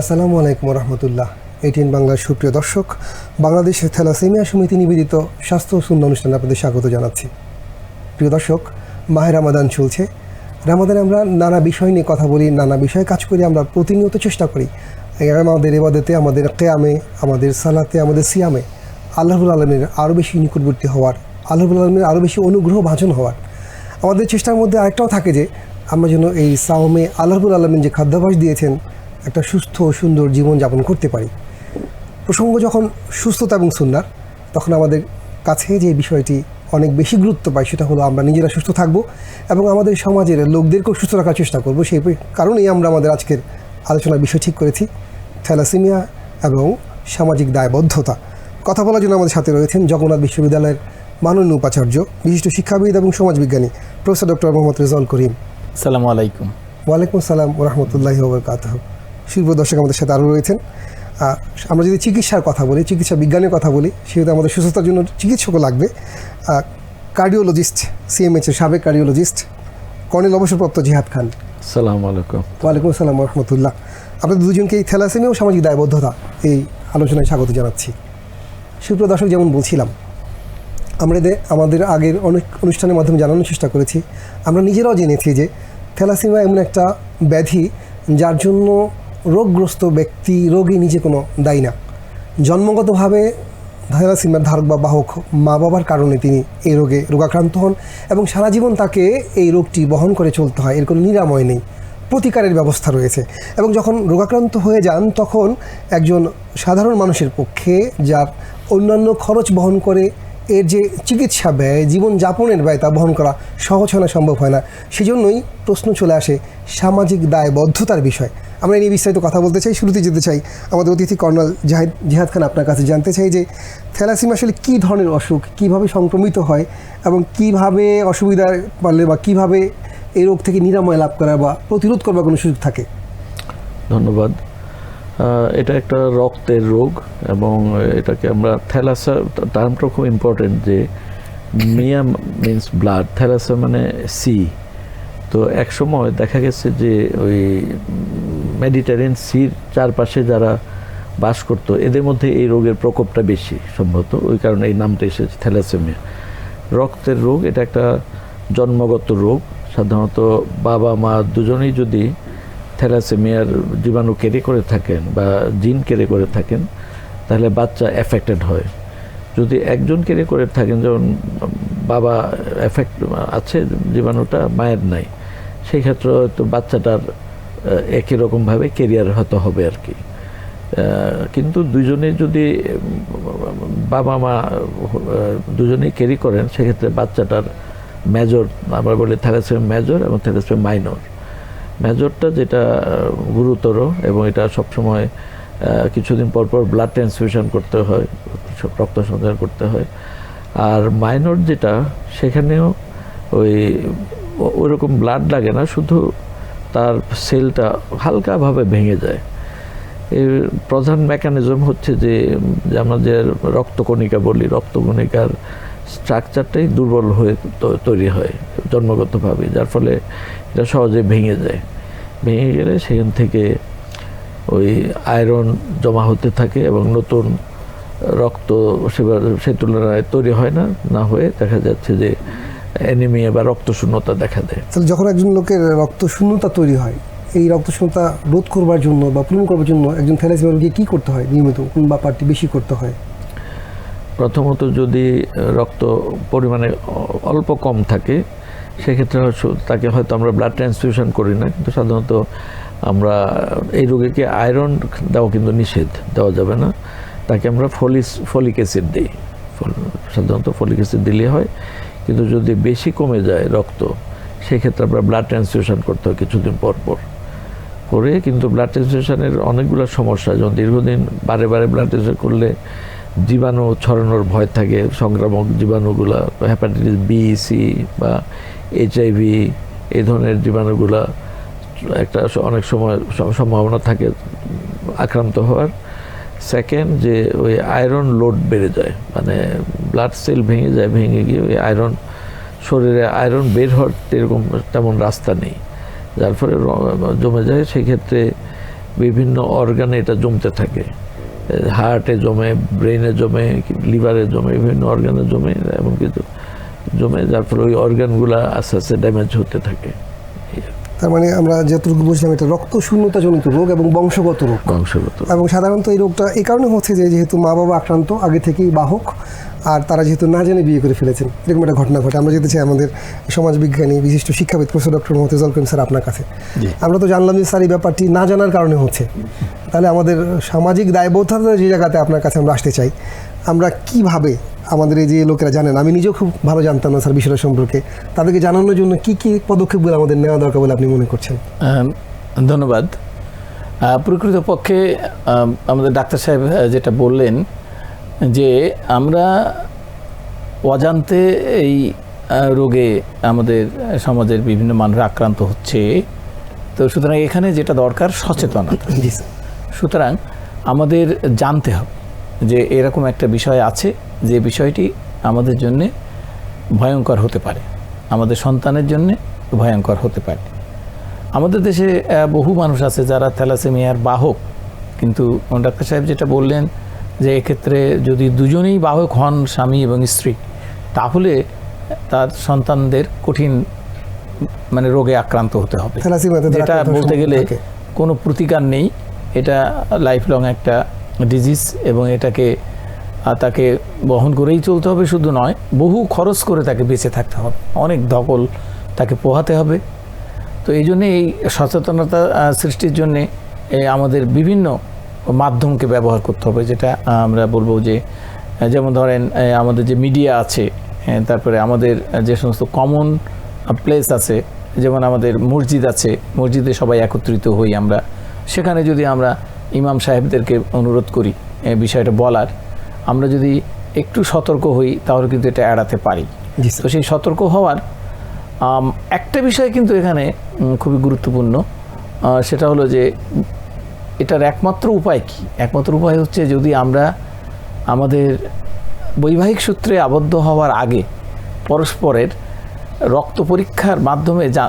আসসালামু আলাইকুম রহমতুল্লাহ। এইটিন বাংলার সুপ্রিয় দর্শক, বাংলাদেশের থ্যালাসেমিয়া সমিতি নিবেদিত স্বাস্থ্য সুন্দর অনুষ্ঠানে আপনাদের স্বাগত জানাচ্ছি। প্রিয় দর্শক, মাহে রামাদান চলছে। রামাদানে আমরা নানা বিষয় নিয়ে কথা বলি, নানা বিষয়ে কাজ করি, আমরা প্রতিনিয়ত চেষ্টা করি। আমাদের এবাদতে, আমাদের কেয়ামে, আমাদের সালাতে, আমাদের সিয়ামে আল্লাহুল আলমের আরও বেশি নিকটবর্তী হওয়ার, আল্লাহুল আলমের আরও বেশি অনুগ্রহ ভাজন হওয়ার। আমাদের চেষ্টার মধ্যে আরেকটাও থাকে যে, আমরা যেন এই সাওমে আল্লাহুল আলমিন যে খাদ্যাভ্যাস দিয়েছেন একটা সুস্থ সুন্দর জীবনযাপন করতে পারি। প্রসঙ্গ যখন সুস্থতা এবং সুন্দর তখন আমাদের কাছে যে বিষয়টি অনেক বেশি গুরুত্ব পায় সেটা হলো আমরা নিজেরা সুস্থ থাকব এবং আমাদের সমাজের লোকদেরকেও সুস্থ রাখার চেষ্টা করব। সেই কারণেই আমরা আমাদের আজকের আলোচনার বিষয় ঠিক করেছি থ্যালাসেমিয়া এবং সামাজিক দায়বদ্ধতা। কথা বলার জন্য আমাদের সাথে রয়েছেন জগন্নাথ বিশ্ববিদ্যালয়ের মাননীয় উপাচার্য বিশিষ্ট শিক্ষাবিদ এবং সমাজবিজ্ঞানী প্রফেসর ডক্টর মোহাম্মদ রেজাউল করিম। সালামু আলাইকুম। ওয়ালাইকুম আসসালাম রহমতুল্লাহি ওবরকাত শিল্প দর্শক আমাদের সাথে আরও রয়েছেন। আমরা যদি চিকিৎসার কথা বলি চিকিৎসা বিজ্ঞানের কথা বলি সেহেতু আমাদের সুস্থতার জন্য চিকিৎসকও লাগবে। কার্ডিওলজিস্ট সিএমএইচের সাবেক কার্ডিওলজিস্ট কর্নেল অবসরপ্রাপ্ত জিহাদ খান। সালাম আলাইকুম। ওয়ালাইকুম আসসালাম রহমতুল্লাহ আপনাদের দুজনকে এই থ্যালাসেমিয়া ও সামাজিক দায়বদ্ধতা এই আলোচনায় স্বাগত জানাচ্ছি। সুপ্রিয় দর্শক যেমন বলছিলাম আমরা আমাদের আগের অনেক অনুষ্ঠানের মাধ্যমে জানানোর চেষ্টা করেছি। আমরা নিজেরাও জেনেছি যে থ্যালাসিমা এমন একটা ব্যাধি যার জন্য রোগগ্রস্ত ব্যক্তি, রোগী নিজে কোনো দায়ী না। জন্মগতভাবে থ্যালাসেমিয়ার ধারক বা বাহক মা বাবার কারণে তিনি এই রোগে রোগাক্রান্ত হন এবং সারা জীবন তাকে এই রোগটি বহন করে চলতে হয়, এর কোনো নিরাময় নেই। প্রতিকারের ব্যবস্থা রয়েছে এবং যখন রোগাক্রান্ত হয়ে যান তখন একজন সাধারণ মানুষের পক্ষে যার অন্যান্য খরচ বহন করে, এর যে চিকিৎসা ব্যয় জীবনযাপনের ব্যয় তা বহন করা সহজ হয় না, সম্ভব হয় না, সেজন্যই প্রশ্ন চলে আসে সামাজিক দায়বদ্ধতার বিষয়। আমরা এই নিয়ে বিস্তারিত কথা বলতে চাই, শুরুতে যেতে চাই আমাদের অতিথি কর্নাল জাহিদ জিহাদ খান আপনার কাছে জানতে চাই যে থ্যালাসিমা আসলে কী ধরনের অসুখ, কীভাবে সংক্রমিত হয় এবং কীভাবে অসুবিধা পারলে বা কীভাবে এই রোগ থেকে নিরাময় লাভ করা বা প্রতিরোধ করবার কোনো সুযোগ থাকে? ধন্যবাদ। এটা একটা রক্তের রোগ এবং এটাকে আমরা থ্যালাসা টার্মটা খুব ইম্পর্টেন্ট যে মিয়া মিন্স ব্লাড থ্যালাসা মানে সি তো এক সময় দেখা গেছে যে ওই মেডিটেরিয়ান সির চারপাশে যারা বাস করতো, এদের মধ্যে এই রোগের প্রকোপটা বেশি সম্ভবত। ওই কারণে এই নামটা এসেছে, থ্যালাসেমিয়া। রক্তের রোগ, এটা একটা জন্মগত রোগ। সাধারণত বাবা, মা দুজনেই যদি থ্যালাসেমিয়ার জীবাণু কেড়ে করে থাকেন বা জিন কেড়ে করে থাকেন, তাহলে বাচ্চা এফেক্টেড হয়। যদি একজন কেড়ে করে থাকেন, যেমন বাবা এফেক্ট আছে, জীবাণুটা মায়ের নাই, সেই ক্ষেত্রে হয়তো বাচ্চাটার একই রকমভাবে কেরিয়ার হয়তো হবে আর কি। কিন্তু দুজনে যদি বাবা, মা দুজনেই ক্যারি করেন, সেক্ষেত্রে বাচ্চাটার মেজর আমরা বলি থ্যালাসেমিয়া মেজর এবং থ্যালাসেমিয়া মাইনর মেজরটা যেটা গুরুতর এবং এটা সবসময় কিছুদিন পর পর ব্লাড ট্রান্সফিউশন করতে হয়, রক্ত সঞ্চার করতে হয়। আর মাইনর যেটা, সেখানেও ওই, ও- ওইরকম ব্লাড লাগে না, শুধু তার সেলটা হালকাভাবে ভেঙে যায়। এর প্রধান মেকানিজম হচ্ছে যে যে আমাদের রক্তকণিকা বলি, রক্তকণিকার স্ট্রাকচারটাই দুর্বল হয়ে তৈরি হয় জন্মগতভাবে, যার ফলে এটা সহজে ভেঙে যায়। ভেঙে গেলে সেখান থেকে ওই আয়রন জমা হতে থাকে এবং নতুন রক্ত সেবার সে তুলনায় তৈরি হয় না না হয়ে দেখা যাচ্ছে যে অ্যানিমিয়া বা রক্তশূন্যতা দেখা দেয়। তাহলে যখন একজন লোকের রক্ত শূন্যতা তৈরি হয় এই রক্ত শূন্যতা রোধ করবার জন্য বা পূরণ করবার জন্য একজন থ্যালাসেমিয়া রোগী কী করতে হয়? নিয়মিত কোন ব্যাপারটি বেশি করতে হয়? প্রথমত যদি রক্ত পরিমাণে অল্প কম থাকে সেক্ষেত্রে তাকে হয়তো আমরা ব্লাড ট্রান্সফিউশন করি না কিন্তু সাধারণত আমরা এই রোগীকে আয়রন দেওয়া কিন্তু নিষেধ দেওয়া যাবে না। তাকে আমরা ফলিস ফলিক অ্যাসিড দিই। সাধারণত ফলিক অ্যাসিড দিলে হয়। কিন্তু যদি বেশি কমে যায় রক্ত, সেক্ষেত্রে আমরা ব্লাড ট্রান্সফিউশন করতে হয় কিছুদিন পর পর। করে কিন্তু ব্লাড ট্রান্সফিউশনের অনেকগুলো সমস্যা, যেমন দীর্ঘদিন বারে বারে ব্লাড ট্রান্সফিউশন করলে জীবাণু ছড়ানোর ভয় থাকে, সংক্রামক জীবাণুগুলা হ্যাপাটাইটিস বি সি বা এইচআইভি এই ধরনের জীবাণুগুলা একটা অনেক সময়, সম্ভাবনা থাকে আক্রান্ত হওয়ার। সেকেন্ড যে ওই আয়রন লোড বেড়ে যায় মানে ব্লাড সেল ভেঙে যায়, ভেঙে গিয়ে ওই আয়রন শরীরে আয়রন বের হওয়ার এরকম তেমন রাস্তা নেই। যার ফলে জমে যায়, সেক্ষেত্রে বিভিন্ন অর্গানে এটা জমতে থাকে। হার্টে জমে ব্রেনে জমে লিভারে জমে, বিভিন্ন অর্গানে জমে এমন কিছু জমে, যার ফলে ওই অর্গানগুলো আস্তে আস্তে ড্যামেজ হতে থাকে। তার মানে আমরা যতটুকু বুঝলাম এটা রক্ত শূন্যতাজনিত রোগ এবং বংশগত রোগ। বংশগত এবং সাধারণত এই রোগটা এই কারণে হচ্ছে যে যেহেতু মা বাবা আক্রান্ত আগে থেকেই বাহক আর তারা যেহেতু না জেনে বিয়ে করে ফেলেছেন এরকম একটা ঘটনা ঘটে। আমরা যেতে চাই আমাদের সমাজবিজ্ঞানী বিশিষ্ট শিক্ষাবিদ professor doctor Mohammad Karim sir আপনার কাছে। আমরা তো জানলাম যে স্যার এই ব্যাপারটি না জানার কারণে হচ্ছে। তাহলে আমাদের সামাজিক দায়বদ্ধতা যে জায়গাতে আপনার কাছে আমরা আসতে চাই আমরা কীভাবে আমাদের এই যে লোকেরা জানেন আমি নিজেও খুব ভালো জানতাম না স্যার বিষয়টা সম্পর্কে। তাদেরকে জানানোর জন্য কি কি পদক্ষেপগুলো আমাদের নেওয়া দরকার বলে আপনি মনে করছেন? ধন্যবাদ। প্রকৃতপক্ষে আমাদের ডাক্তার সাহেব যেটা বললেন যে আমরা অজান্তে এই রোগে আমাদের সমাজের বিভিন্ন মানুষ আক্রান্ত হচ্ছে। তো সুতরাং এখানে যেটা দরকার সচেতনতা। সুতরাং আমাদের জানতে হবে। যে এরকম একটা বিষয় আছে যে বিষয়টি আমাদের জন্যে ভয়ঙ্কর হতে পারে। আমাদের সন্তানের জন্যে ভয়ঙ্কর হতে পারে। আমাদের দেশে বহু মানুষ আছে যারা থ্যালাসেমিয়ার বাহক। কিন্তু ডাক্তার সাহেব যেটা বললেন যে এক্ষেত্রে যদি দুজনেই বাহক হন স্বামী এবং স্ত্রী তাহলে তার সন্তানদের কঠিন মানে রোগে আক্রান্ত হতে হবে। যেটা বলতে গেলে কোনো প্রতিকার নেই। এটা লাইফ লং একটা ডিজিজ এবং এটাকে তাকে বহন করেই চলতে হবে শুধু নয়, বহু খরচ করে তাকে বেঁচে থাকতে হবে। অনেক ধকল তাকে পোহাতে হবে। তো এই জন্যে এই সচেতনতা সৃষ্টির জন্যে আমাদের বিভিন্ন মাধ্যমকে ব্যবহার করতে হবে। যেটা আমরা বলব যে যেমন ধরেন আমাদের যে মিডিয়া আছে তারপরে আমাদের যে সমস্ত কমন প্লেস আছে, যেমন আমাদের মসজিদ আছে, মসজিদে সবাই একত্রিত হই আমরা। সেখানে যদি আমরা ইমাম সাহেবদেরকে অনুরোধ করি এই বিষয়টা বলার। আমরা যদি একটু সতর্ক হই তাহলে কিন্তু এটা এড়াতে পারি। তো সেই সতর্ক হওয়ার একটা বিষয় কিন্তু এখানে খুবই গুরুত্বপূর্ণ। সেটা হলো যে এটার একমাত্র উপায় কি? একমাত্র উপায় হচ্ছে যদি আমরা আমাদের বৈবাহিক সূত্রে আবদ্ধ হওয়ার আগে পরস্পরের রক্ত পরীক্ষার মাধ্যমে যা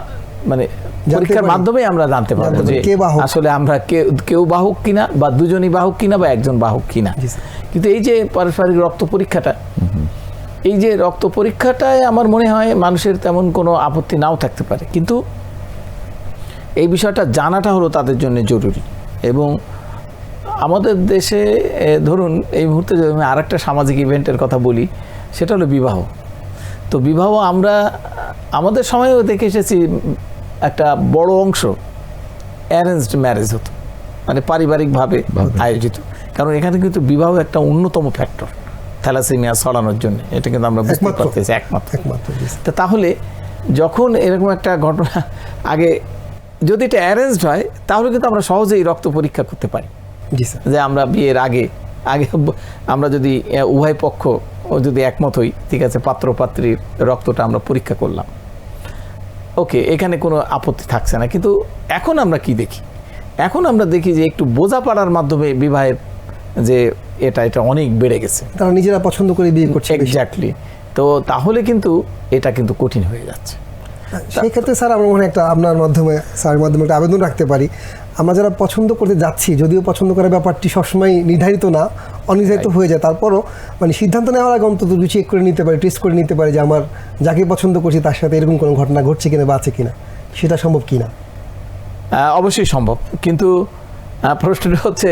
মানে পরীক্ষার মাধ্যমে আমরা জানতে পারব যে আসলে আমরা কেউ বাহক কিনা বা দুজনই বাহক কিনা বা একজন বাহক কিনা। কিন্তু এই যে পারস্পরিক রক্ত পরীক্ষাটা এই যে রক্ত পরীক্ষাটায় আমার মনে হয় মানুষের তেমন কোনো আপত্তি নাও থাকতে পারে। কিন্তু এই বিষয়টা জানাটা হলো তাদের জন্য জরুরি। এবং আমাদের দেশে ধরুন এই মুহূর্তে যদি আমি আরেকটা সামাজিক ইভেন্টের কথা বলি সেটা হলো বিবাহ। তো বিবাহ আমরা আমাদের সময়ও দেখে এসেছি একটা বড় অংশ অ্যারেঞ্জড ম্যারেজ হতো মানে পারিবারিকভাবে আয়োজিত। কারণ এখানে কিন্তু বিবাহ একটা অন্যতম ফ্যাক্টর থ্যালাসেমিয়া ছড়ানোর জন্য। এটা কিন্তু আমরা বুঝতে পারতেছি একমাত্র। একমাত্র। তা তাহলে যখন এরকম একটা ঘটনা আগে যদি এটা অ্যারেঞ্জড হয় তাহলে কিন্তু আমরা সহজেই রক্ত পরীক্ষা করতে পারি। যে আমরা বিয়ের আগে আগে আমরা যদি উভয় পক্ষ ও যদি একমত হই ঠিক আছে পাত্র পাত্রীর রক্তটা আমরা পরীক্ষা করলাম। ওকে এখানে কোনো আপত্তি থাকছে না কিন্তু এখন আমরা কি দেখি? এখন আমরা দেখি যে একটু বোঝা বোঝাপড়ার মাধ্যমে বিবাহের যে এটা এটা অনেক বেড়ে গেছে। তারা নিজেরা পছন্দ করে বিয়ে করছে। এক্স্যাক্টলি তো তাহলে কিন্তু এটা কিন্তু কঠিন হয়ে যাচ্ছে। সেই ক্ষেত্রে স্যার আমরা মনে হয় একটা আপনার মাধ্যমে স্যারের মাধ্যমে একটা আবেদন রাখতে পারি। আমরা যারা পছন্দ করতে যাচ্ছি যদিও পছন্দ করার ব্যাপারটি সবসময় নির্ধারিত না অনির্ধারিত হয়ে যায়। তারপরও মানে সিদ্ধান্ত নেওয়ার আগে অন্তত চেক করে নিতে পারি টেস্ট করে নিতে পারি যে আমার যাকে পছন্দ করছি তার সাথে এরকম কোনো ঘটনা ঘটছে কিনা বা আছে কিনা। সেটা সম্ভব কিনা? অবশ্যই সম্ভব। কিন্তু প্রশ্নটা হচ্ছে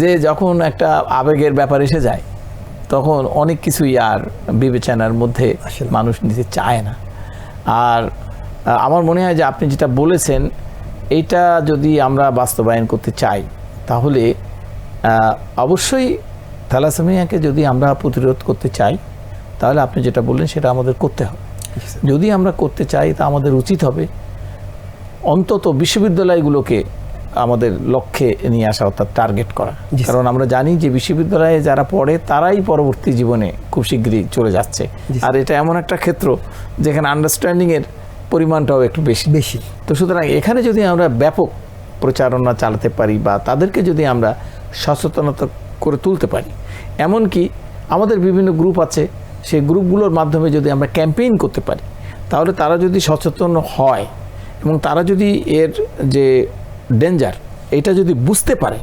যে যখন একটা আবেগের ব্যাপার এসে যায় তখন অনেক কিছুই আর বিবেচনার মধ্যে মানুষ নিতে চায় না। আর আমার মনে হয় যে আপনি যেটা বলেছেন এইটা যদি আমরা বাস্তবায়ন করতে চাই তাহলে অবশ্যই থ্যালাসেমিয়াকে যদি আমরা প্রতিরোধ করতে চাই তাহলে আপনি যেটা বললেন সেটা আমাদের করতে হবে। যদি আমরা করতে চাই তা আমাদের উচিত হবে অন্তত বিশ্ববিদ্যালয়গুলোকে আমাদের লক্ষ্যে নিয়ে আসা অর্থাৎ টার্গেট করা। কারণ আমরা জানি যে বিশ্ববিদ্যালয়ে যারা পড়ে তারাই পরবর্তী জীবনে খুব শীঘ্রই চলে যাচ্ছে। আর এটা এমন একটা ক্ষেত্র যেখানে আন্ডারস্ট্যান্ডিংয়ের পরিমাণটাও একটু বেশি। বেশি। তো সুতরাং এখানে যদি আমরা ব্যাপক প্রচারণা চালাতে পারি বা তাদেরকে যদি আমরা সচেতনতা করে তুলতে পারি এমনকি আমাদের বিভিন্ন গ্রুপ আছে সেই গ্রুপগুলোর মাধ্যমে যদি আমরা ক্যাম্পেইন করতে পারি তাহলে তারা যদি সচেতন হয় এবং তারা যদি এর যে ডেঞ্জার এটা যদি বুঝতে পারে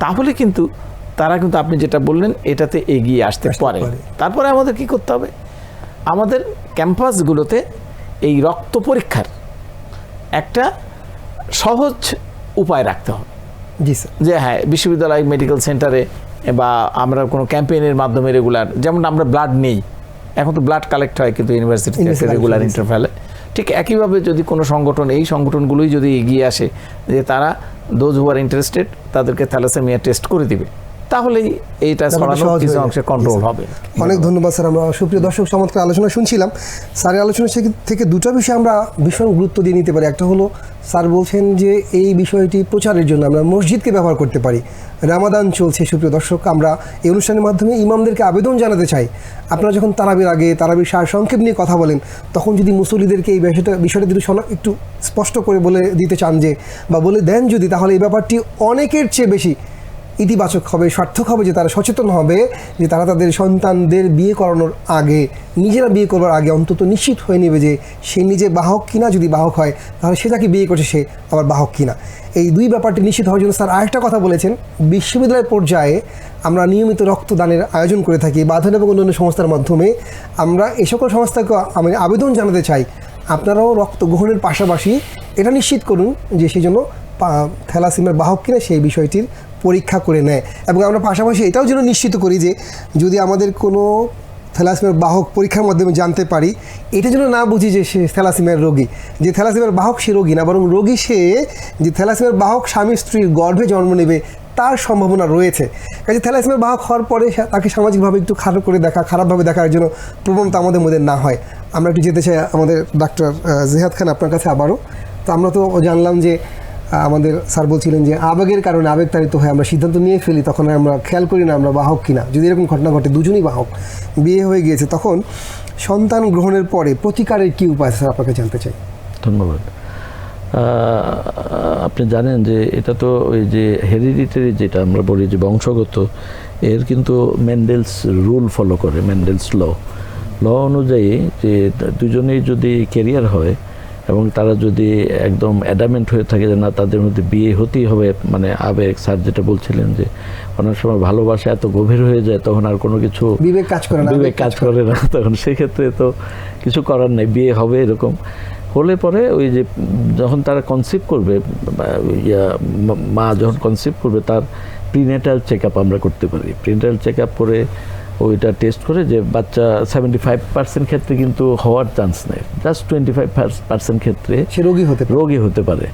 তাহলে কিন্তু তারা কিন্তু আপনি যেটা বললেন এটাতে এগিয়ে আসতে পারে। তারপরে আমাদের কি করতে হবে? আমাদের ক্যাম্পাসগুলোতে এই রক্ত পরীক্ষার একটা সহজ উপায় রাখতে হবে। জি স্যার। যে হ্যাঁ বিশ্ববিদ্যালয় মেডিকেল সেন্টারে বা আমরা কোনো ক্যাম্পেইনের মাধ্যমে রেগুলার যেমন আমরা ব্লাড নেই এখন তো ব্লাড কালেক্ট হয় কিন্তু ইউনিভার্সিটিতে University রেগুলার ইন্টারভ্যালে ঠিক একইভাবে যদি কোনো সংগঠন এই সংগঠনগুলোই যদি এগিয়ে আসে যে তারা দোজ হু আর ইন্টারেস্টেড তাদেরকে থ্যালাসেমিয়া টেস্ট করে দিবে। তাহলেই এইটা ছড়ানো কিছু অংশে কন্ট্রোল হবে। অনেক ধন্যবাদ স্যার আমরা সুপ্রিয় দর্শক চমৎকার আলোচনা শুনছিলাম। স্যারের আলোচনা থেকে- থেকে দুটো বিষয় আমরা ভীষণ গুরুত্ব দিয়ে নিতে পারি। একটা হলো স্যার বলছেন যে এই বিষয়টি প্রচারের জন্য আমরা মসজিদকে ব্যবহার করতে পারি। রামাদান চলছে সুপ্রিয় দর্শক আমরা এই অনুষ্ঠানের মাধ্যমে ইমামদেরকে আবেদন জানাতে চাই। আপনারা যখন তারাবির আগে তারাবির সার সংক্ষেপ নিয়ে কথা বলেন তখন যদি মুসল্লিদেরকে এই বিষয়টা বিষয়টা যদি একটু স্পষ্ট করে বলে দিতে চান যে বা বলে দেন যদি তাহলে এই ব্যাপারটি অনেকের চেয়ে বেশি ইতিবাচক হবে, সার্থক হবে যে তারা সচেতন হবে, যে তারা তাদের সন্তানদের বিয়ে করানোর আগে, নিজেরা বিয়ে করবার আগে অন্তত নিশ্চিত হয়ে নেবে যে সে নিজে বাহক কিনা, যদি বাহক হয়, তাহলে সে তাকে বিয়ে করছে সে আবার বাহক কিনা। এই দুই ব্যাপারটি নিশ্চিত হওয়ার জন্য স্যার আরেকটা কথা বলেছেন। বিশ্ববিদ্যালয় পর্যায়ে আমরা নিয়মিত রক্তদানের আয়োজন করে থাকি, বাঁধন এবং অন্যান্য সংস্থার মাধ্যমে। আমরা এ সকল সংস্থাকে আমি আবেদন জানাতে চাই, আপনারাও রক্ত গ্রহণের পাশাপাশি এটা নিশ্চিত করুন যে সেই জন্য থ্যালাসিমের বাহক কিনা সেই বিষয়টির পরীক্ষা করে নেয়। এবং আমরা পাশাপাশি এটাও যেন নিশ্চিত করি যে যদি আমাদের কোনো থ্যালাসিমের বাহক পরীক্ষার মাধ্যমে জানতে পারি, এটা যেন না বুঝি যে সে থ্যালাসিমের রোগী। যে থ্যালাসিমের বাহক সে রোগী না, বরং রোগী সে যে থ্যালাসিমের বাহক স্বামী স্ত্রীর গর্ভে জন্ম নেবে, তার সম্ভাবনা রয়েছে। কাজে থ্যালাসিমের বাহক হওয়ার পরে তাকে সামাজিকভাবে একটু খারাপ করে দেখা, খারাপভাবে দেখার জন্য প্রবণতা আমাদের মধ্যে না হয়। আমরা একটু যেতে চাই আমাদের ডাক্তার জেহাদ খান আপনার কাছে আবারও। তো আমরা তো জানলাম যে আমাদের স্যার বলছিলেন যে আবেগের কারণে আবেগতাড়িত হয়ে আমরা সিদ্ধান্ত নিয়ে ফেলি, তখন আমরা খেয়াল করি না আমরা বাহক কিনা। যদি এরকম ঘটনা ঘটে, দুজনই বাহক। বিয়ে হয়ে গিয়েছে, তখন সন্তান গ্রহণের পরে প্রতিকারের কী উপায় স্যার? আপনাকে জানতে চাই। ধন্যবাদ। আপনি জানেন যে এটা তো ওই যে হেরিডিটারি যেটা আমরা বলি যে বংশগত, এর কিন্তু মেন্ডেলস রুল ফলো করে, মেন্ডেলস ল। ল অনুযায়ী যে দুজনেই যদি কেরিয়ার হয় এবং তারা যদি একদম অ্যাডামেন্ট হয়ে থাকে যে না তাদের মধ্যে বিয়ে হতেই হবে মানে আবেগ স্যার যেটা বলছিলেন যে অনেক সময় ভালোবাসা এত গভীর হয়ে যায় তখন আর কোনো কিছু বিবেক কাজ করে না। বিবেক কাজ করে না তখন সেক্ষেত্রে তো কিছু করার নেই বিয়ে হবে এরকম। হলে পরে ওই যে যখন তারা কনসিভ করবে ইয়া মা- যখন কনসিভ করবে তার প্রিনেটাল চেক আপ আমরা করতে পারি। প্রিনেটাল চেক আপ করে ওইটা টেস্ট করে যে বাচ্চা সেভেন্টি ফাইভ পার্সেন্ট ক্ষেত্রে কিন্তু হওয়ার চান্স নেই। জাস্ট টোয়েন্টি ফাইভ পার্সেন্ট ক্ষেত্রে সে রোগী হতে পারে। রোগী হতে পারে।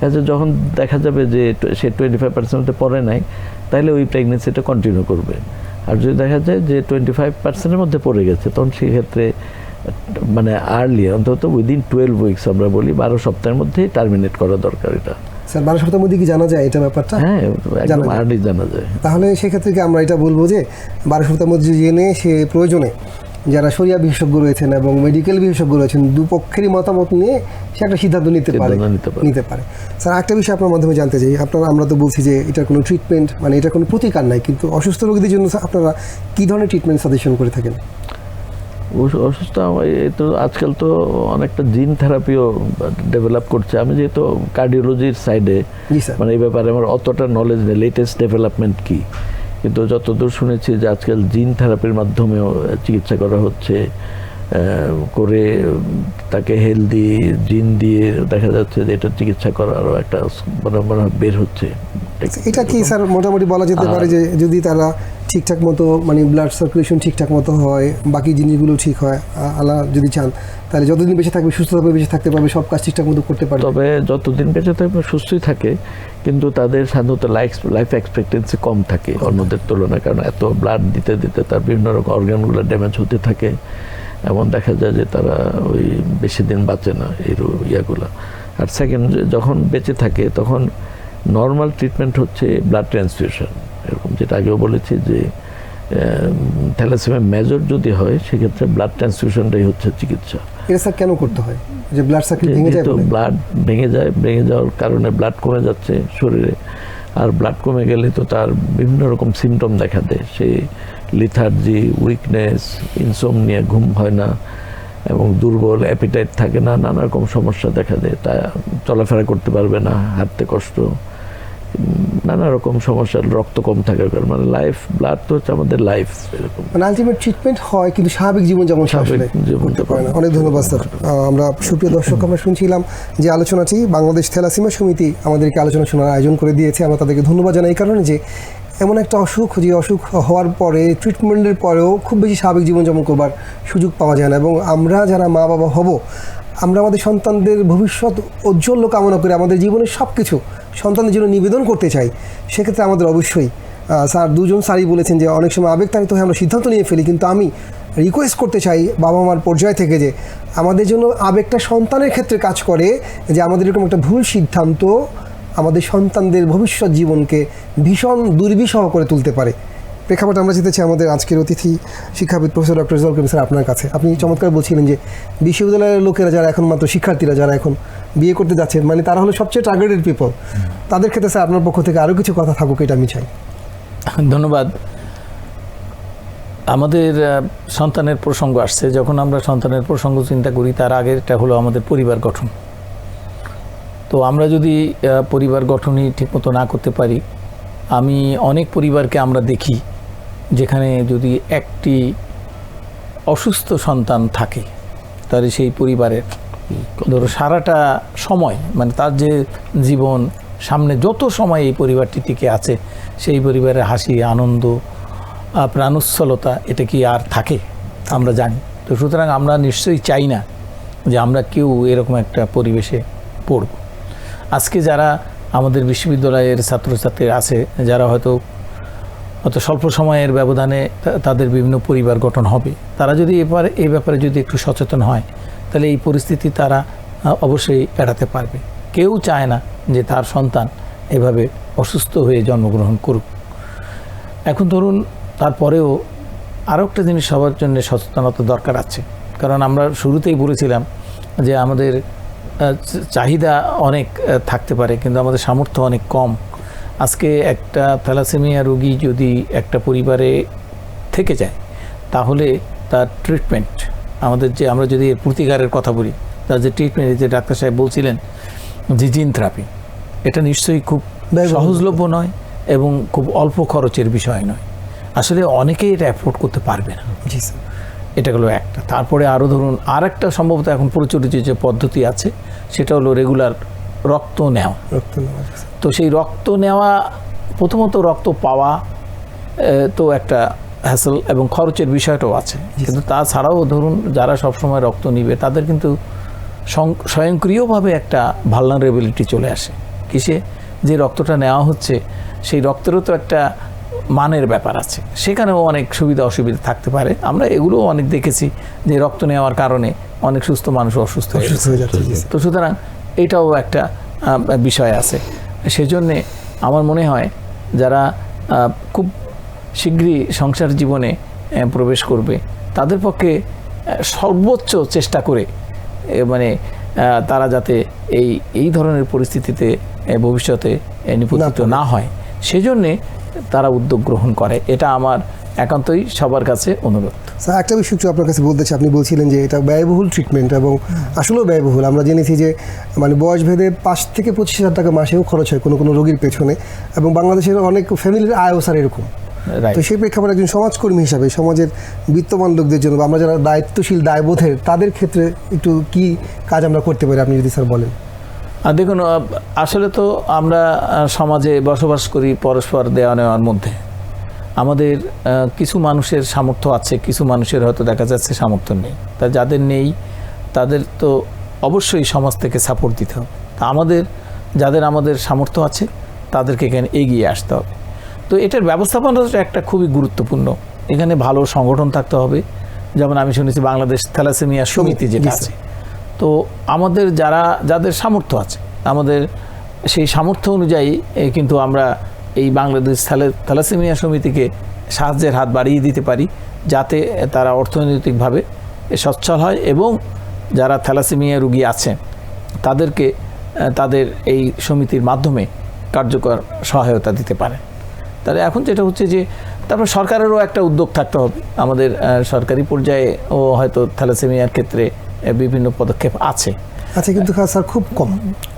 কাজে যখন দেখা যাবে যে সে টোয়েন্টি ফাইভ পার্সেন্টে পড়ে নাই তাহলে ওই প্রেগনেন্সিটা কন্টিনিউ করবে। আর যদি দেখা যায় যে টোয়েন্টি ফাইভ পার্সেন্টের মধ্যে পড়ে গেছে তখন সেক্ষেত্রে মানে আর্লি অন্তত উইদিন টুয়েলভ উইকস আমরা বলি বারো সপ্তাহের মধ্যেই টার্মিনেট করা দরকার এটা। স্যার বারো সপ্তাহের মধ্যে কি জানা যায় এটা ব্যাপারটা? হ্যাঁ জানা যায়। তাহলে সেক্ষেত্রে কি আমরা এটা বলব যে বারো সপ্তাহের মধ্যে জেনে সে প্রয়োজনে যারা শরিয়া বিশেষজ্ঞ রয়েছেন এবং মেডিকেল বিশেষজ্ঞ রয়েছেন দুপক্ষেরই মতামত নিয়ে সে একটা সিদ্ধান্ত নিতে পারে। নিতে পারে। স্যার একটা বিষয় আপনার মাধ্যমে জানতে চাই। আপনারা আমরা তো বলছি যে এটার কোনো ট্রিটমেন্ট মানে এটার কোনো প্রতিকার নাই কিন্তু অসুস্থ রোগীদের জন্য আপনারা কী ধরনের ট্রিটমেন্ট সাজেশন করে থাকেন? অসুস্থ তো আজকাল তো অনেকটা জিন থেরাপিও ডেভেলপ করছে। আমি যেহেতু কার্ডিওলজির সাইডে মানে এই ব্যাপারে আমার অতটা নলেজ নেই লেটেস্ট ডেভেলপমেন্ট কি? কিন্তু যতদূর শুনেছি যে আজকাল জিন থেরাপির মাধ্যমেও চিকিৎসা করা হচ্ছে। করে তাকে হেলদি জিন দিয়ে দেখা যাচ্ছে যে এটা চিকিৎসা করারও একটা মানে মনে বের হচ্ছে। এটা কি স্যার মোটামুটি বলা যেতে পারে যে যদি তারা ঠিকঠাক মতো মানে ব্লাড সার্কুলেশন ঠিকঠাক মতো হয় বাকি জিনিসগুলো ঠিক হয় আল্লাহ যদি চান তাহলে যতদিন বেঁচে থাকবে সুস্থ সুস্থভাবে বেঁচে থাকতে পারবে সব কাজ ঠিকঠাক মতো করতে পারবে। তবে যতদিন বেঁচে থাকবে সুস্থই থাকে কিন্তু তাদের সাধারণত লাইফ লাইফ এক্সপেক্টেন্সি কম থাকে অন্যদের তুলনায় কারণ এত ব্লাড দিতে দিতে তার বিভিন্ন রকম অর্গানগুলো ড্যামেজ হতে থাকে। এমন দেখা যায় যে তারা ওই বেশি দিন বাঁচে না এই ইয়াগুলো। আর সেকেন্ড যখন বেঁচে থাকে তখন নর্মাল ট্রিটমেন্ট হচ্ছে ব্লাড ট্রান্সফিউশন এরকম যেটা আগেও বলেছি যে থ্যালাসেমিয়া মেজর যদি হয় সেক্ষেত্রে ব্লাড ট্রান্সফিউশনটাই হচ্ছে চিকিৎসা। এটা কেন করতে হয়? যে ব্লাড সার্কিট ভেঙে যায় ব্লাড ভেঙে যায় ভেঙে যাওয়ার কারণে ব্লাড কমে যাচ্ছে শরীরে। আর ব্লাড কমে গেলে তো তার বিভিন্ন রকম সিমটম দেখা দেয়। সে লিথার্জি উইকনেস ইনসোমনিয়া ঘুম হয় না এবং দুর্বল অ্যাপিটাইট থাকে না নানা রকম সমস্যা দেখা দেয়। তা চলাফেরা করতে পারবে না, হাঁটতে কষ্ট। নানা রকম সমস্যার রক্ত কম থাকার কারণে মানে লাইফ ব্লাড তো হচ্ছে আমাদের লাইফ এরকম। মানে আলটিমেট ট্রিটমেন্ট হয় কিন্তু স্বাভাবিক জীবন যেমন স্বাভাবিক জীবন পারে না অনেক ধন্যবাদ স্যার। আমরা সুপ্রিয় দর্শক আমরা শুনছিলাম যে আলোচনাটি বাংলাদেশ থ্যালাসিমা সমিতি আমাদেরকে আলোচনা শোনার আয়োজন করে দিয়েছে। আমরা তাদেরকে ধন্যবাদ জানাই এই কারণে যে এমন একটা অসুখ, যে অসুখ হওয়ার পরে ট্রিটমেন্টের পরেও খুব বেশি স্বাভাবিক জীবনযাপন করবার সুযোগ পাওয়া যায় না এবং আমরা যারা মা বাবা হব, আমরা আমাদের সন্তানদের ভবিষ্যৎ উজ্জ্বল কামনা করে আমাদের জীবনের সব কিছু সন্তানের জন্য নিবেদন করতে চাই, সেক্ষেত্রে আমাদের অবশ্যই স্যার দুজন স্যারই বলেছেন যে অনেক সময় আবেগতাড়িত হয়ে আমরা সিদ্ধান্ত নিয়ে ফেলি, কিন্তু আমি রিকোয়েস্ট করতে চাই বাবা মার পর্যায় থেকে যে আমাদের জন্য আবেগটা সন্তানের ক্ষেত্রে কাজ করে, যে আমাদের এরকম একটা ভুল সিদ্ধান্ত আমাদের সন্তানদের ভবিষ্যৎ জীবনকে ভীষণ দুর্বিষহ করে তুলতে পারে। প্রেক্ষাপট আমরা চাই আমাদের আজকের অতিথি শিক্ষাবিদ প্রফেসর ডক্টর করিম স্যার আপনার কাছে। আপনি চমৎকার বলছিলেন যে বিশ্ববিদ্যালয়ের লোকেরা যারা এখন মাত্র শিক্ষার্থীরা যারা এখন বিয়ে করতে যাচ্ছেন মানে তারা হলো সবচেয়ে টার্গেটেড পিপল তাদের ক্ষেত্রে স্যার আপনার পক্ষ থেকে আরও কিছু কথা থাকুক এটা আমি চাই। ধন্যবাদ। আমাদের সন্তানের প্রসঙ্গ আসছে। যখন আমরা সন্তানের প্রসঙ্গ চিন্তা করি, তার আগেরটা হলো আমাদের পরিবার গঠন। তো আমরা যদি পরিবার গঠনই ঠিকমতো না করতে পারি, আমি অনেক পরিবারকে আমরা দেখি যেখানে যদি একটি অসুস্থ সন্তান থাকে তাহলে সেই পরিবারের। ধরো সারাটা সময় মানে তার যে জীবন, সামনে যত সময় এই পরিবারটি টিকে আছে, সেই পরিবারের হাসি, আনন্দ প্রাণোচ্ছলতা এটা কি আর থাকে? আমরা জানি। তো সুতরাং আমরা নিশ্চয়ই চাই না যে আমরা কেউ এরকম একটা পরিবেশে পড়ব। আজকে যারা আমাদের বিশ্ববিদ্যালয়ের ছাত্রছাত্রী আছে, যারা হয়তো অত স্বল্প সময়ের ব্যবধানে তাদের বিভিন্ন পরিবার গঠন হবে, তারা যদি এবারে এই ব্যাপারে যদি একটু সচেতন হয়, তাহলে এই পরিস্থিতি তারা অবশ্যই এড়াতে পারবে। কেউ চায় না যে তার সন্তান এভাবে অসুস্থ হয়ে জন্মগ্রহণ করুক। এখন ধরুন, তারপরেও আরও একটা জিনিস সবার জন্য সচেতনতা দরকার আছে। কারণ আমরা শুরুতেই বলেছিলাম যে আমাদের চাহিদা অনেক থাকতে পারে কিন্তু আমাদের সামর্থ্য অনেক কম। আজকে একটা থ্যালাসেমিয়া রোগী যদি একটা পরিবারে থেকে যায় তাহলে তার ট্রিটমেন্ট আমাদের যে আমরা যদি এর প্রতিকারের কথা বলি তার যে ট্রিটমেন্ট যে ডাক্তার সাহেব বলছিলেন যে জিন থেরাপি এটা নিশ্চয়ই খুব। সহজলভ্য নয় এবং খুব অল্প খরচের বিষয় নয়। আসলে অনেকেই এটা অ্যাফোর্ড করতে পারবে না। জি স্যার। এটা হলো একটা। তারপরে আরও ধরুন আর একটা সম্ভবত এখন প্রচলিত যে পদ্ধতি আছে সেটা হলো রেগুলার রক্ত নেওয়া। রক্ত নেওয়া। তো সেই রক্ত নেওয়া প্রথমত রক্ত পাওয়া তো একটা হ্যাসেল এবং খরচের বিষয়টাও আছে। কিন্তু তাছাড়াও ধরুন যারা সবসময় রক্ত নিবে তাদের কিন্তু স্বয়ংক্রিয়ভাবে একটা ভালনারেবিলিটি চলে আসে। কিসে? যে রক্তটা নেওয়া হচ্ছে সেই রক্তেরও তো একটা মানের ব্যাপার আছে। সেখানেও অনেক সুবিধা অসুবিধা থাকতে পারে। আমরা এগুলোও অনেক দেখেছি যে রক্ত নেওয়ার কারণে অনেক সুস্থ মানুষ অসুস্থ হয়ে যাচ্ছে। তো সুতরাং এটাও একটা বিষয় আছে। সেজন্যে আমার মনে হয় যারা খুব শীঘ্রই সংসার জীবনে প্রবেশ করবে তাদের পক্ষে সর্বোচ্চ চেষ্টা করে মানে তারা যাতে এই এই ধরনের পরিস্থিতিতে ভবিষ্যতে নিপতিত না হয়। সেজন্যে তারা উদ্যোগ গ্রহণ করে। এটা আমার একান্তই সবার কাছে অনুরোধ। স্যার একটা বিষয় একটু আপনার কাছে বলতে চাই। আপনি বলছিলেন যে এটা ব্যয়বহুল ট্রিটমেন্ট এবং আসলেও ব্যয়বহুল। আমরা জেনেছি যে মানে বয়স ভেদে পাঁচ থেকে পঁচিশ হাজার টাকা মাসেও খরচ হয় কোনো কোনো রোগীর পেছনে এবং বাংলাদেশের অনেক ফ্যামিলির আয়ও স্যার এরকম। তো সেই প্রেক্ষাপটে একজন সমাজকর্মী হিসাবে সমাজের বিত্তমান লোকদের জন্য বা আমরা যারা দায়িত্বশীল দায়বোধের তাদের ক্ষেত্রে একটু কি কাজ আমরা করতে পারি আপনি যদি স্যার বলেন? দেখুন আসলে তো আমরা সমাজে বসবাস করি পরস্পর দেওয়া নেওয়ার মধ্যে। আমাদের কিছু মানুষের সামর্থ্য আছে কিছু মানুষের হয়তো দেখা যাচ্ছে সামর্থ্য নেই। তা যাদের নেই তাদের তো অবশ্যই সমাজ থেকে সাপোর্ট দিতে হবে। তা আমাদের যাদের আমাদের সামর্থ্য আছে তাদেরকে এখানে এগিয়ে আসতে হবে। তো এটার ব্যবস্থাপনাটা একটা খুবই গুরুত্বপূর্ণ। এখানে ভালো সংগঠন থাকতে হবে। যেমন আমি শুনেছি বাংলাদেশ থ্যালাসেমিয়া সমিতি যেটা আছে। তো আমাদের যারা, যাদের সামর্থ্য আছে, আমাদের সেই সামর্থ্য অনুযায়ী কিন্তু আমরা এই বাংলাদেশ থ্যালা- থ্যালাসেমিয়া সমিতিকে সাহায্যের হাত বাড়িয়ে দিতে পারি, যাতে তারা অর্থনৈতিকভাবে সচ্ছল হয় এবং যারা থ্যালাসেমিয়া রুগী আছেন, তাদেরকে তাদের এই সমিতির মাধ্যমে কার্যকর সহায়তা দিতে পারে। তাহলে এখন যেটা হচ্ছে যে, তারপর সরকারেরও একটা উদ্যোগ থাকতে হবে। আমাদের সরকারি পর্যায়ে ও হয়তো থ্যালাসেমিয়ার ক্ষেত্রে বিভিন্ন পদক্ষেপ আছে। আচ্ছা কিন্তু স্যার খুব কম।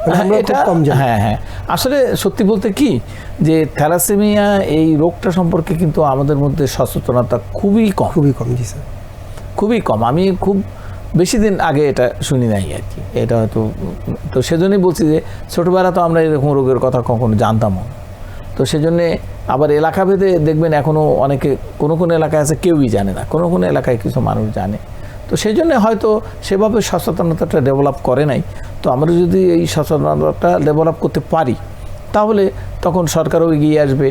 মানে হ্যাঁ, এটা কম হ্যাঁ হ্যাঁ। আসলে সত্যি বলতে কি যে থ্যালাসেমিয়া এই রোগটা সম্পর্কে কিন্তু আমাদের মধ্যে সচেতনতা খুবই কম। খুবই কম জি স্যার। খুবই কম। আমি খুব বেশি দিন আগে এটা শুনি নাই আর কি। এটা হয়তো তো সেজন্যই বলছি যে ছোটোবেলা তো আমরা এরকম রোগের কথা কখনো জানতামও না। তো সেজন্যে আবার এলাকা ভেদে দেখবেন এখনও অনেকে কোনো কোনো এলাকায় আছে কেউই জানে না। কোনো কোনো এলাকায় কিছু মানুষ জানে। তো সেই জন্যে হয়তো সেভাবে সচেতনতাটা ডেভেলপ করে নাই। তো আমরা যদি এই সচেতনতাটা ডেভেলপ করতে পারি, তাহলে তখন সরকারও এগিয়ে আসবে,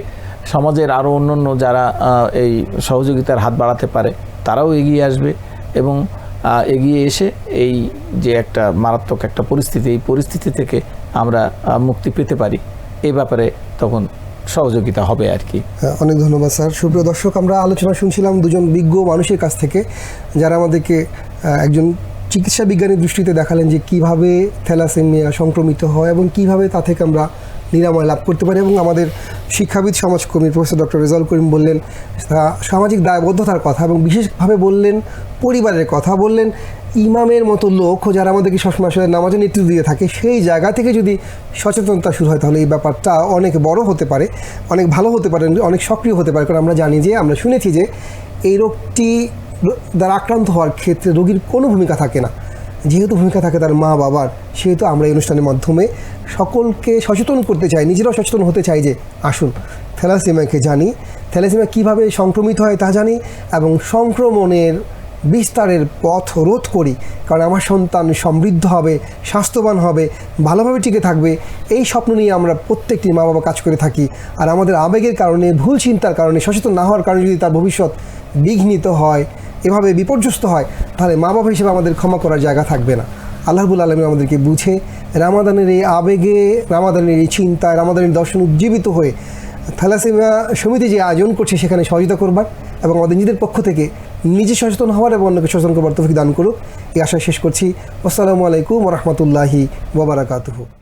সমাজের আরও অন্য অন্য যারা এই সহযোগিতার হাত বাড়াতে পারে, তারাও এগিয়ে আসবে এবং এগিয়ে এসে এই যে একটা মারাত্মক একটা পরিস্থিতি, এই পরিস্থিতি থেকে আমরা মুক্তি পেতে পারি। এ ব্যাপারে তখন সহযোগিতা হবে আর কি। হ্যাঁ, অনেক ধন্যবাদ স্যার। সুপ্রিয় দর্শক আমরা আলোচনা শুনছিলাম দুজন বিজ্ঞ মানুষের কাছ থেকে যারা আমাদেরকে একজন চিকিৎসা বিজ্ঞানীর দৃষ্টিতে দেখালেন যে কীভাবে থ্যালাসেমিয়া সংক্রমিত হয় এবং কীভাবে তা থেকে আমরা নিরাময় লাভ করতে পারি এবং আমাদের শিক্ষাবিদ সমাজকর্মী প্রফেসর ডক্টর রেজাউল করিম বললেন সামাজিক দায়বদ্ধতার কথা এবং বিশেষভাবে বললেন পরিবারের কথা বললেন ইমামের মতো লোক যারা আমাদেরকে সবসময় আসলে নামাজে নেতৃত্ব দিয়ে থাকে, সেই জায়গা থেকে যদি সচেতনতা শুরু হয়, তাহলে এই ব্যাপারটা অনেক বড় হতে পারে, অনেক ভালো হতে পারে, অনেক সক্রিয় হতে পারে। কারণ আমরা জানি যে, আমরা শুনেছি যে, এই রোগটি দ্বারা আক্রান্ত হওয়ার ক্ষেত্রে রোগীর কোনো ভূমিকা থাকে না। যেহেতু ভূমিকা থাকে তার মা, বাবার, সেহেতু আমরা এই অনুষ্ঠানের মাধ্যমে সকলকে সচেতন করতে চাই, নিজেরাও সচেতন হতে চাই যে, আসুন, থ্যালাসেমিয়াকে জানি, থ্যালাসেমিয়া কীভাবে সংক্রমিত হয় তা জানি এবং সংক্রমণের বিস্তারের পথ রোধ করি। কারণ আমার সন্তান সমৃদ্ধ হবে, স্বাস্থ্যবান হবে, ভালোভাবে টিকে থাকবে, এই স্বপ্ন নিয়ে আমরা প্রত্যেকটি মা বাবা কাজ করে থাকি। আর আমাদের আবেগের কারণে, ভুল চিন্তার কারণে, সচেতন না হওয়ার কারণে যদি তার ভবিষ্যৎ বিঘ্নিত হয়, এভাবে বিপর্যস্ত হয়, তাহলে মা বাবা হিসেবে আমাদের ক্ষমা করার জায়গা থাকবে না। আল্লাহবুল আলমী আমাদেরকে বুঝে, রামাদানের এই আবেগে, রামাদানের এই চিন্তায়, রামাদানের দর্শন উজ্জীবিত হয়ে, থ্যালাসেমিয়া সমিতি যে আয়োজন করছে, সেখানে সহযোগিতা করবার। এবং আমাদের নিজেদের পক্ষ থেকে নিজে সচেতন হওয়ার এবং অন্যকে সচেতন করবার তফিক দান করুক। এই আশায় শেষ করছি। আসসালামু আলাইকুম রহমতুল্লাহি ওবরাকাতুহু